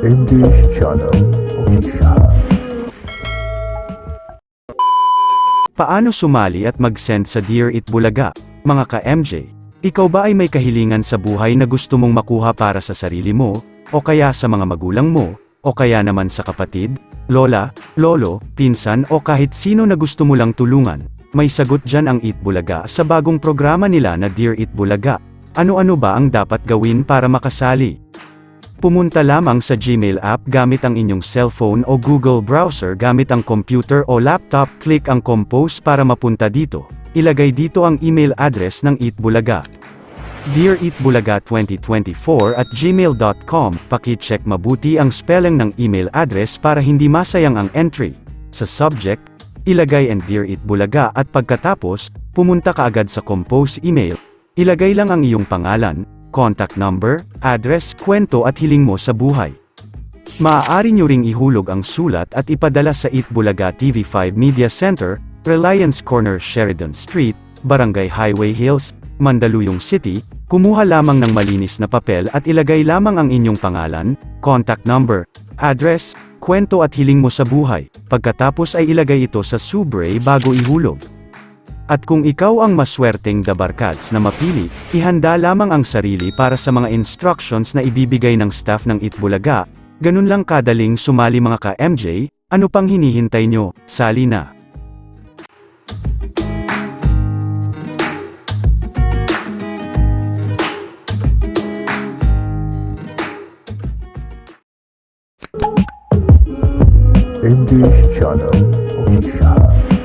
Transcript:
English Channel Official. Paano sumali at mag-send sa Dear It Bulaga? Mga ka-MJ, ikaw ba ay may kahilingan sa buhay na gusto mong makuha para sa sarili mo, o kaya sa mga magulang mo, o kaya naman sa kapatid, lola, lolo, pinsan o kahit sino na gusto mo lang tulungan? May sagot dyan ang It Bulaga sa bagong programa nila na Dear It Bulaga. Ano-ano ba ang dapat gawin para makasali? Pumunta lamang sa Gmail app gamit ang inyong cellphone o Google browser gamit ang computer o laptop. Click ang compose para mapunta dito. Ilagay dito ang email address ng Eatbulaga. Dear Eatbulaga 2024 at gmail.com. Paki-check mabuti ang spelling ng email address para hindi masayang ang entry. Sa subject, ilagay ang Dear Eatbulaga at pagkatapos, pumunta ka agad sa compose email. Ilagay lang ang iyong pangalan, contact number, address, kwento at hiling mo sa buhay. Maaari nyo ring ihulog ang sulat at ipadala sa Itbulaga TV5 Media Center, Reliance Corner Sheridan Street, Barangay Highway Hills, Mandaluyong City, kumuha lamang ng malinis na papel at ilagay lamang ang inyong pangalan, contact number, address, kwento at hiling mo sa buhay. Pagkatapos ay ilagay ito sa subre bago ihulog. At kung ikaw ang maswerteng dabarkads na mapili, ihanda lamang ang sarili para sa mga instructions na ibibigay ng staff ng Itbulaga, ganun lang kadaling sumali mga ka-MJ, ano pang hinihintay nyo, sali na. English Channel Official.